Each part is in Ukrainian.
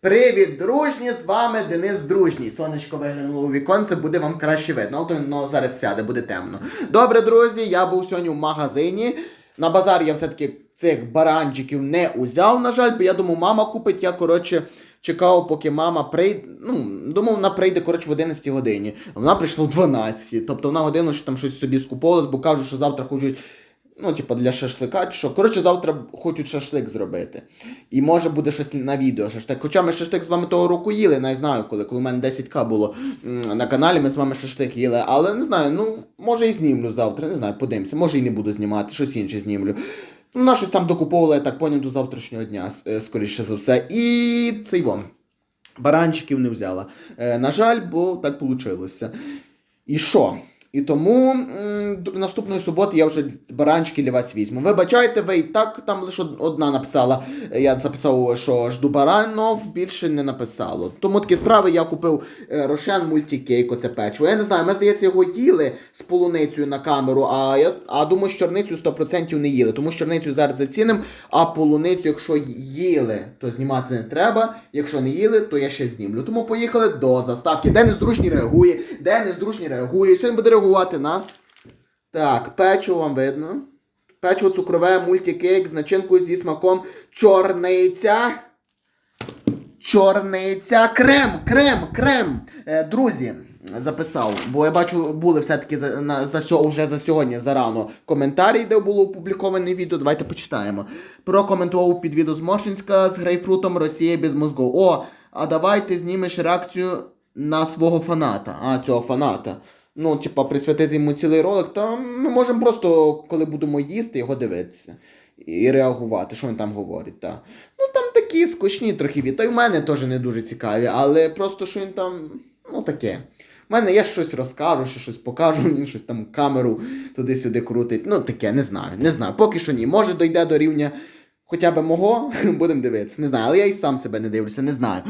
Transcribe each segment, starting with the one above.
Привіт, дружні! З вами Денис Дружній. Сонечко виглянуло у віконце, буде вам краще видно. Але воно зараз сяде, буде темно. Добре, друзі, я був сьогодні в магазині. На базар я все-таки цих баранчиків не узяв, на жаль, бо я думав, мама купить. Я, коротше, чекав, поки мама прийде. Ну, думав, вона прийде, коротше, в 11 годині. Вона прийшла в 12. Тобто вона годину ще там щось собі скуповувалась, бо кажуть, що завтра хочуть. Ну, типу, для шашлика, чи що. Коротше, завтра хочуть шашлик зробити. І може буде щось на відео шашлик. Хоча ми шашлик з вами того року їли, не знаю коли, коли в мене 10к було на каналі, ми з вами шашлик їли. Але не знаю, ну, може і знімлю завтра, не знаю, подивимося, може і не буду знімати, щось інше знімлю. Ну, на щось там докуповували, я так поняв, до завтрашнього дня, е, скоріше за все. І цей вон. Баранчиків не взяла. Е, на жаль, бо так вийшло. І що? І тому наступної суботи я вже баранчики для вас візьму. Вибачайте, ви і так там лише одна написала. Е, Я записав, що жду баранов, більше не написало. Тому такі справи я купив е, Рошен мультикейк, оце печиво. Я не знаю, ми здається, його їли з полуницею на камеру, а я а думаю, що чорницю 100% не їли. Тому що чорницю зараз заціним, а полуницю, якщо їли, то знімати не треба. Якщо не їли, то я ще знімлю. Тому поїхали до заставки. Денис Дружній реагує, Денис Дружній реагує. Сьогодні буде реагувати на. Так, печиво вам видно. Печиво цукрове, мультикейк з начинкою зі смаком чорниця. Чорниця, крем, крем, крем. Е, друзі, записав, бо я бачу, були все-таки за, на, за, вже за сьогодні зарано коментарі, де було опубліковане відео. Давайте почитаємо. Прокоментував під відео з Моршинська з грейпфрутом Росія без мозгов. О, а давай ти знімеш реакцію на свого фаната. А, цього фаната. Ну, типа, присвятити йому цілий ролик, та ми можемо просто, коли будемо їсти, його дивитися. І реагувати, що він там говорить. Та. Ну там такі скучні трохи. Та й в мене теж не дуже цікаві, але просто що він там, ну таке. У мене я щось розкажу, що щось покажу, він щось там камеру туди-сюди крутить. Ну таке, не знаю, не знаю. Поки що ні. Може дойде до рівня хоча б мого, будемо дивитися. Не знаю, але я і сам себе не дивлюся, не знаю.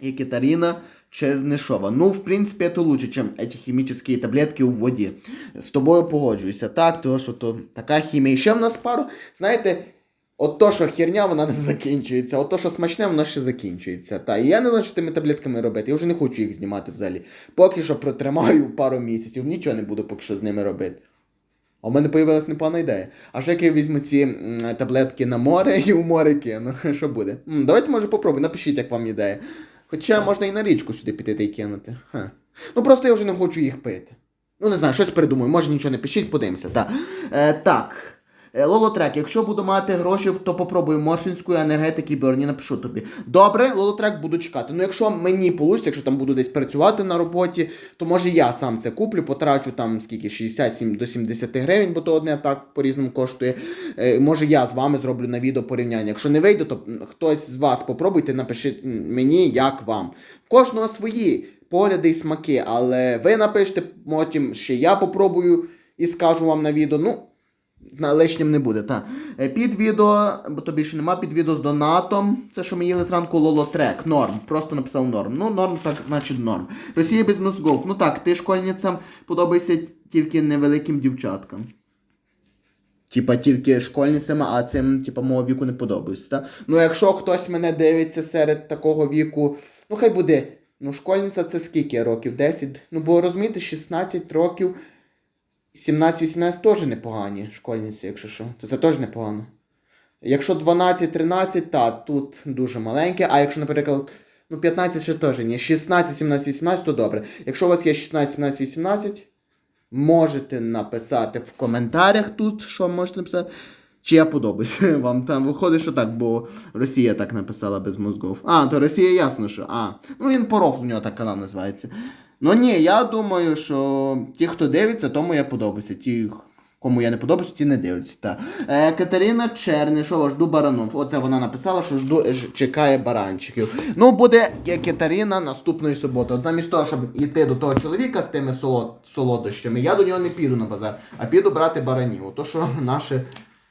І Катерина Чернишова. Ну, в принципі, это лучше, чем эти хімічні таблетки у воді. З тобою погоджуюся, так, тому що то така хімія. І ще в нас пару, знаєте, от то, що херня, вона не закінчується, от то, що смачне, воно ще закінчується. Та, і я не знаю, що тими таблетками робити. Я вже не хочу їх знімати взагалі. Поки що протримаю пару місяців, нічого не буду поки що з ними робити. А у мене появилась непогана ідея. А що як я візьму ці м, таблетки на море і в море кину? Що буде? М, давайте, може, попробуй, напишіть, як вам ідея. Хоча можна і на річку сюди піти та й кинути. Ха. Ну просто я вже не хочу їх пити. Ну не знаю, щось придумаю, може нічого не пишіть, подивимося. Так. Е, так. Е, Лолотрек, якщо буду мати гроші, то попробую моршинської енергетики Берні, напишу тобі. Добре, Лолотрек буду чекати. Ну якщо мені вийде, якщо там буду десь працювати на роботі, то може я сам це куплю, потрачу там скільки 67 до 70 гривень, бо то одне так по-різному коштує. Е, може я з вами зроблю на відео порівняння. Якщо не вийде, то хтось з вас попробуйте, напишіть мені, як вам. Кожного свої погляди і смаки, але ви напишете, потім ще я попробую і скажу вам на відео. Ну, лишнім не буде, так. Е, Під відео, бо то більше нема, під відео з донатом. Це що ми їли зранку лолотрек. Норм. Просто написав норм. Ну, норм, так значить норм. Росія без мозгов. Ну так, ти школьницям подобаєшся тільки невеликим дівчаткам. Типа тільки школьницями, а цим, типа, мого віку не подобається. Та? Ну, якщо хтось мене дивиться серед такого віку, ну хай буде. Ну, школьниця це скільки років? 10? Ну, бо розумієте, 16 років. 17-18 теж непогані школьниці, якщо що, то це теж непогано. Якщо 12-13, та тут дуже маленьке, а якщо, наприклад, ну 15 ще теж ні, 16, 17, 18, то добре. Якщо у вас є 16, 17, 18, можете написати в коментарях тут, що можете написати. Чи я подобаюся вам там виходить, що так, бо Росія так написала без мозгов. А, то Росія ясно, що. А. Ну він поров, у нього так канал називається. Ну ні, я думаю, що ті, хто дивиться, тому я подобаюся. Ті, кому я не подобаюся, ті не дивляться. Та. Е, Катерина Чернишова, жду баранов. Оце вона написала, що жду, чекає баранчиків. Ну, буде Катерина наступної суботи. От замість того, щоб йти до того чоловіка з тими солод, солодощами, я до нього не піду на базар, а піду брати баранів. То, що наше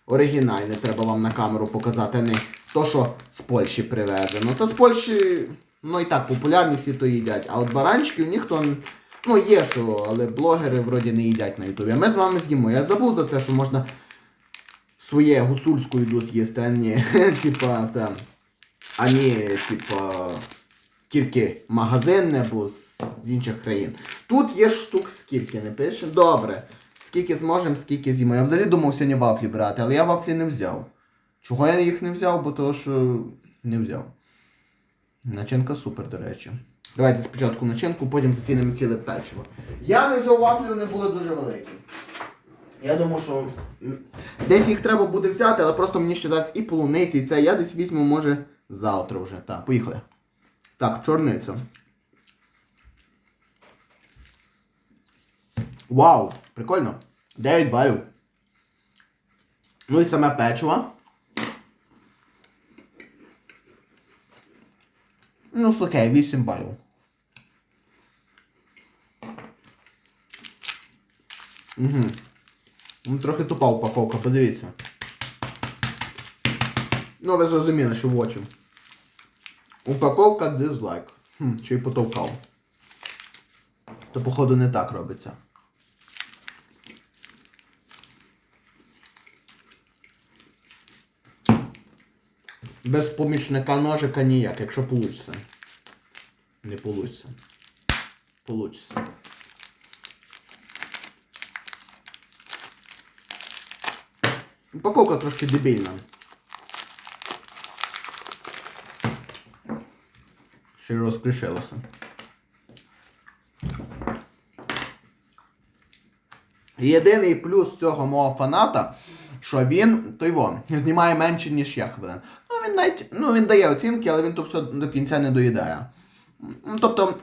оригінальне треба вам на камеру показати, а не то, що з Польщі привезено. То з Польщі, ну і так, популярні всі то їдять. А от баранчиків ніхто. Ну, є що, але блогери вроді не їдять на Ютубі. А ми з вами з'їмо. Я забув за це, що можна своє гуцульську їду з'їсти, а ні. Типа там. а не, типа, тільки магазинне або з, з інших країн. Тут є штук скільки, не пише? Добре. Скільки зможемо, скільки з'їмо. Я взагалі думав сьогодні вафлі брати, але я вафлі не взяв. Чого я їх не взяв? Бо того, що не взяв. Начинка супер, до речі. Давайте спочатку начинку, потім зацінимо ціле печиво. Я не взяв вафлі, вони були дуже великі. Я думаю, що десь їх треба буде взяти, але просто мені ще зараз і полуниці, і це я десь візьму, може, завтра вже. Так, поїхали. Так, чорниця. Вау! Прикольно. 9 балів. Ну і саме печиво. Ну, окей, 8 балів. Угу. Ну, трохи тупа упаковка, подивіться. Ну, ви зрозуміли, що в очі. Упаковка дизлайк. Хм, ще й потовкав. То, походу, не так робиться. Без помічника ножика ніяк, якщо получиться. Не получиться. Получиться. Упаковка трошки дебільна. Ще й розкришилося. Єдиний плюс цього мого фаната, що він, той вон, знімає менше, ніж я хвилин. Він навіть, ну він дає оцінки, але він то все до кінця не доїдає. Тобто,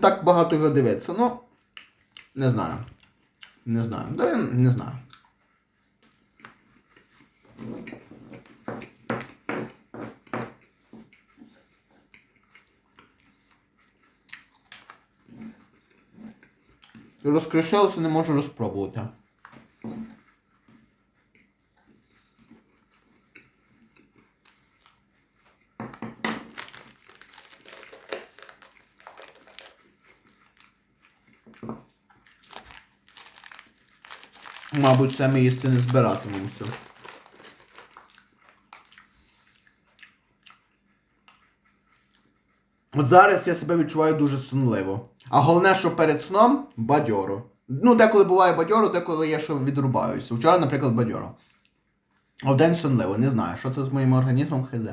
так багато його дивиться. Ну, не знаю. Не знаю. Да, не знаю. Розкришилося, не можу розпробувати. Мабуть, ми їсти не збиратимемося. От зараз я себе відчуваю дуже сонливо. А головне, що перед сном бадьоро. Ну, деколи буває бадьоро, деколи я що відрубаюся. Вчора, наприклад, бадьоро. А вдень сонливо, не знаю, що це з моїм організмом хз.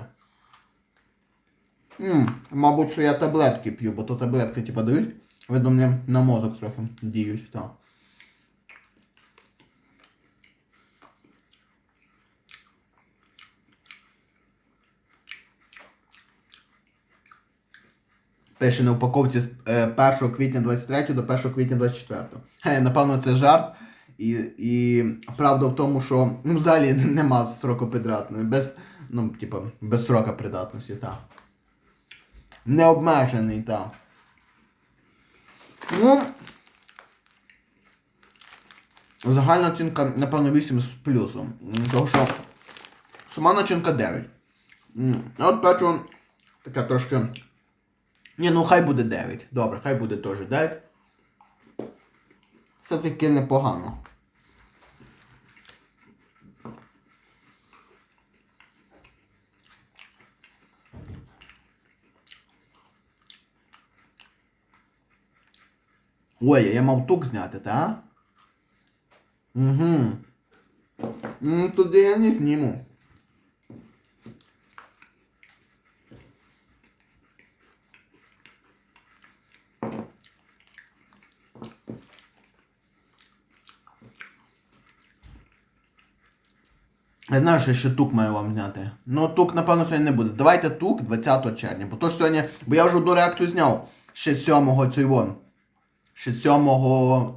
М, мабуть, що я таблетки п'ю, бо то таблетки, типу, дають. Видно, мені на мозок трохи діють, так. Пише на упаковці з е, 1 квітня 23 до 1 квітня 24. Е, напевно, це жарт. І, і правда в тому, що ну, взагалі нема сроку придатності. Без, ну, типу, без срока придатності, так. Необмежений, так. Ну. Загальна оцінка, напевно, 8 з плюсом. Тому що сама начинка 9. М, А от печиво таке трошки. Ні, ну хай буде 9. Добре, хай буде теж 9. Все таки непогано. Ой, я мав тук зняти, та? Угу. Ну, туди я не зніму. Я знаю, що я ще тук маю вам зняти. Ну, тук, напевно, сьогодні не буде. Давайте тук 20 червня. Бо то ж сьогодні. Бо я вже одну реакцію зняв. Ще 7 цей вон. Ще 7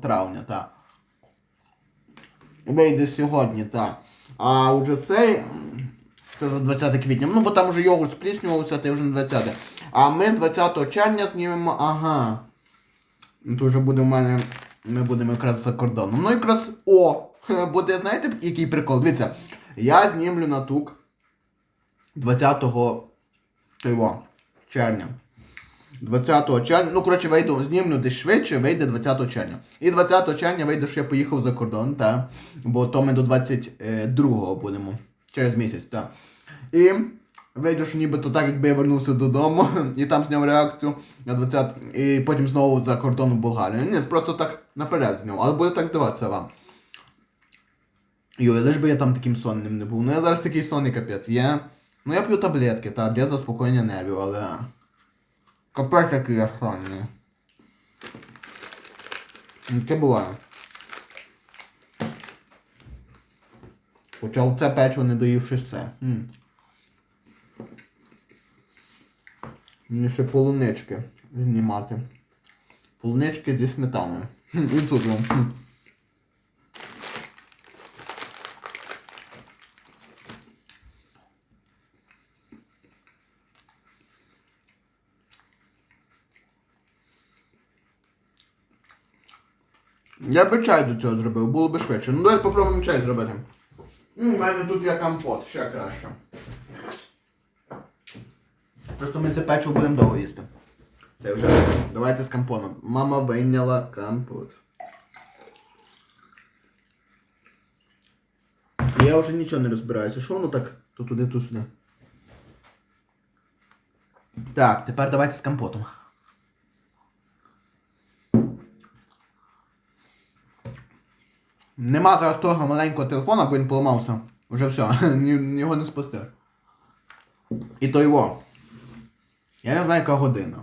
травня, так. Вийде сьогодні, так. А вже цей. Це за 20 квітня. Ну, бо там вже йогурт спліснювався, то вже на 20. А ми 20 червня знімемо. Ага. Ну, То вже буде в мене. Ми будемо якраз за кордоном. Ну якраз о! Буде, знаєте, який прикол? Дивіться, я знімлю на тук 20 того, червня. 20 червня, ну коротше, вийду, знімлю десь швидше, вийде 20 червня. І 20 червня вийде, що я поїхав за кордон, та, бо то ми до 22 будемо. Через місяць, так. І вийде, що нібито так, якби я вернувся додому і там зняв реакцію на 20 і потім знову за кордоном Болгарії. Ні, просто так наперед зняв, але буде так здаватися вам. Йой, лиш би я там таким сонним не був. Ну я зараз такий сонний капець. Я. Ну я п'ю таблетки, та, для заспокоєння нервів, але. Капець який я сонний. Таке буває. Хоча це печиво не доївши це. Мені ще полунички знімати. Полунички зі сметаною. І цукром. Я би чай до цього зробив, було б швидше. Ну давай попробуємо чай зробити. У мене тут є компот, ще краще. Просто ми це печиво будемо довго їсти. Це вже дуже. Давайте з компотом. Мама вийняла компот. Я вже нічого не розбираюся. Що воно так? То туди, то сюди. Так, тепер давайте з компотом. Нема зараз того маленького телефона, бо він поламався. Уже все, його не спасти. І то його. Я не знаю, яка година.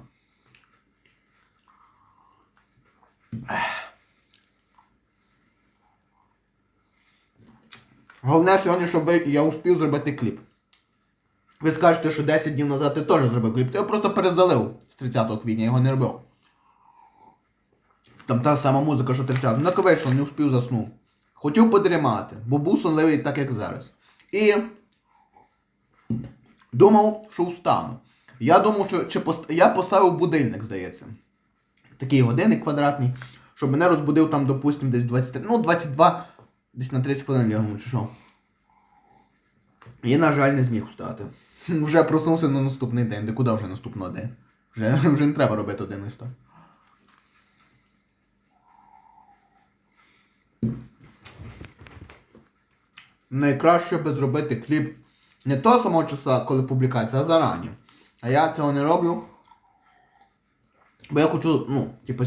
Головне сьогодні, щоб я успів зробити кліп. Ви скажете, що 10 днів назад ти теж зробив кліп. Ти його просто перезалив з 30 квітня, його не робив. Там та сама музика, що 30. Ну так вийшло, не успів заснув. Хотів подрімати, бо був сонливий так, як зараз. І думав, що встану. Я думав, що чи пост... я поставив будильник, здається. Такий годинник квадратний, щоб мене розбудив там, допустим, десь 23, ну 22, десь на 30 хвилин лягому, чи що. І, на жаль, не зміг встати. Вже проснувся на наступний день. Де куди вже наступного день? Вже, вже не треба робити один листок. Найкраще би зробити кліп не того самого числа, коли публікація, а зарані. А я цього не роблю. Бо я хочу, ну, типу,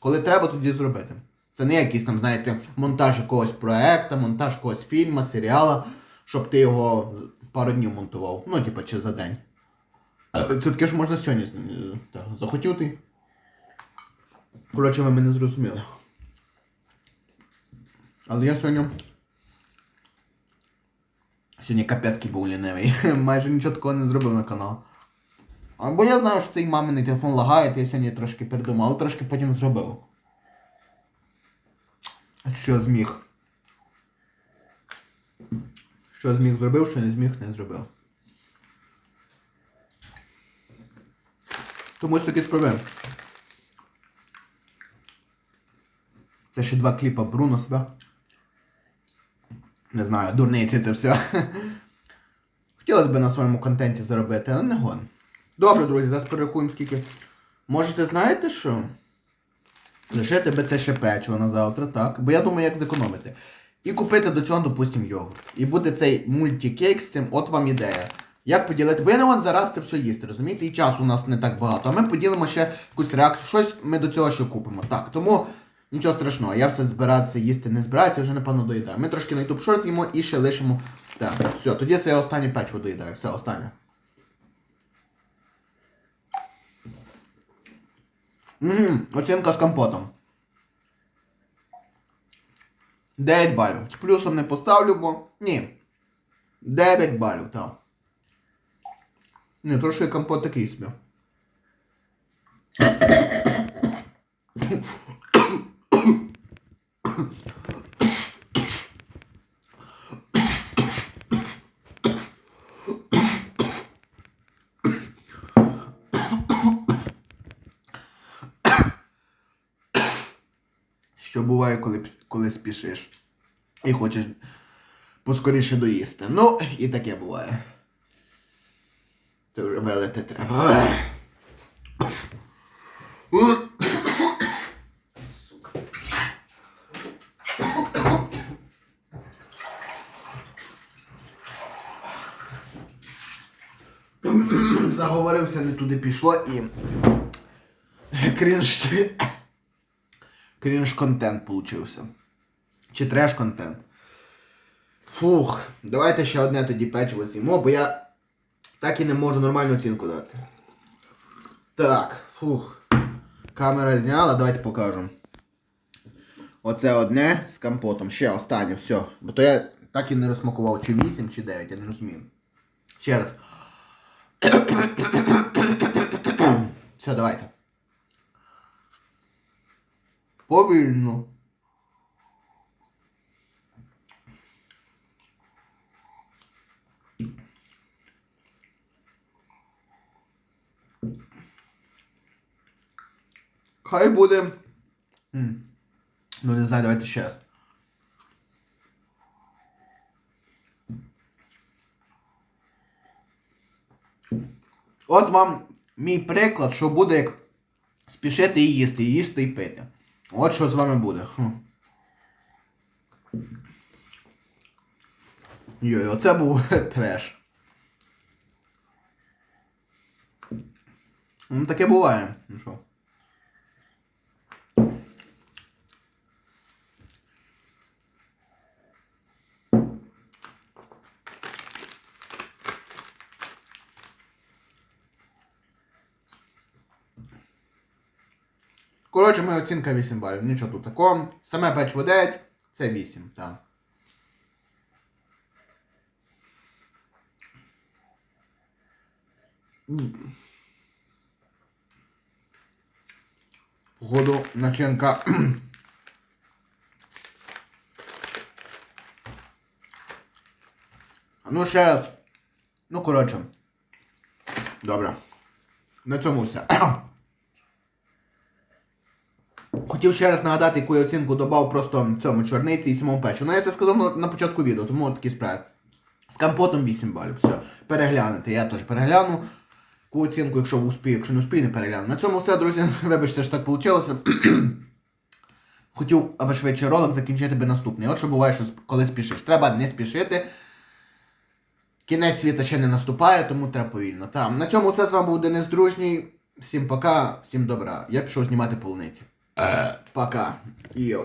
коли треба, тоді зробити. Це не якийсь там, знаєте, монтаж якогось проекта, монтаж якогось фільму, серіала, щоб ти його пару днів монтував. Ну, типу, чи за день. Це таке ж можна сьогодні. е, Так, захотів ти. Коротше, ви мене зрозуміли. Але я сьогодні. Сьогодні капецький був лінивий. Майже нічого такого не зробив на канал. Або я знаю, що цей маминий телефон лагає, то я сьогодні трошки передумав, але трошки потім зробив. Що зміг. Що зміг зробив, що не зміг, не зробив. Тому таки справив. Це ще два кліпа Бруно себе. Не знаю, дурниці це все. Хотілося б на своєму контенті заробити, але не гон. Добре, друзі, зараз перерахуємо скільки. Можете знаєте що? Лишити ще печиво на завтра, так? Бо я думаю, як зекономити. І купити до цього, допустимо, йогурт. І буде цей мультикейк з цим, от вам ідея. Як поділити? Бо я не можу зараз це все їсти, розумієте? І часу у нас не так багато. А ми поділимо ще якусь реакцію, щось ми до цього ще купимо. Так, тому нічого страшного, я все збиратися їсти не збираюся, вже напевно доїдаю. Ми трошки на YouTube Shorts з'їмо і ще лишимо. Так, все, тоді це я останнє печиво доїдаю. Все, останнє. Мгм, оцінка з компотом. 9 балів. З плюсом не поставлю, бо. Ні. 9 балів, так. Ні, трошки компот такий собі. Що буває, коли, коли спішиш і хочеш поскоріше доїсти. Ну, і таке буває. Це вже велити треба. Сука. наговорився, не туди пішло і. Крінж. Крінж контент получився. Чи треш контент. Фух, давайте ще одне тоді печиво з'їмо, бо я так і не можу нормальну оцінку дати. Так, фух. Камера зняла, давайте покажу. Оце одне з компотом. Ще останнє, все. Бо то я так і не розсмакував, чи 8, чи 9, я не розумію. Ще раз. Все, давайте. Повільно. Хай буде. Ну, не знаю, давайте ще раз. От вам мій приклад, що буде як спішити і їсти, і їсти і пити. От що з вами буде. Хм. Йой, оце був треш. Ну, таке буває. Ну що? Коротше, моя оцінка 8 балів. Нічого тут такого. Саме печиво 9, це 8, так. Походу, начинка. ну, ще раз. Ну, коротше. Добре. На цьому все. Хотів ще раз нагадати, яку я оцінку додав просто цьому чорниці і самому печу. Ну я це сказав на, початку відео, тому такі справи. З компотом 8 балів. Все. Переглянете. Я теж перегляну. Яку оцінку, якщо успію, якщо не успію, не перегляну. На цьому все, друзі. Вибачте, що так вийшло. Хотів, аби швидше ролик закінчити би наступний. От що буває, що коли спішиш. Треба не спішити. Кінець світа ще не наступає, тому треба повільно. Там. На цьому все з вами був Денис Дружній. Всім пока, всім добра. Я пішов знімати полуниці. Пока. Йоу.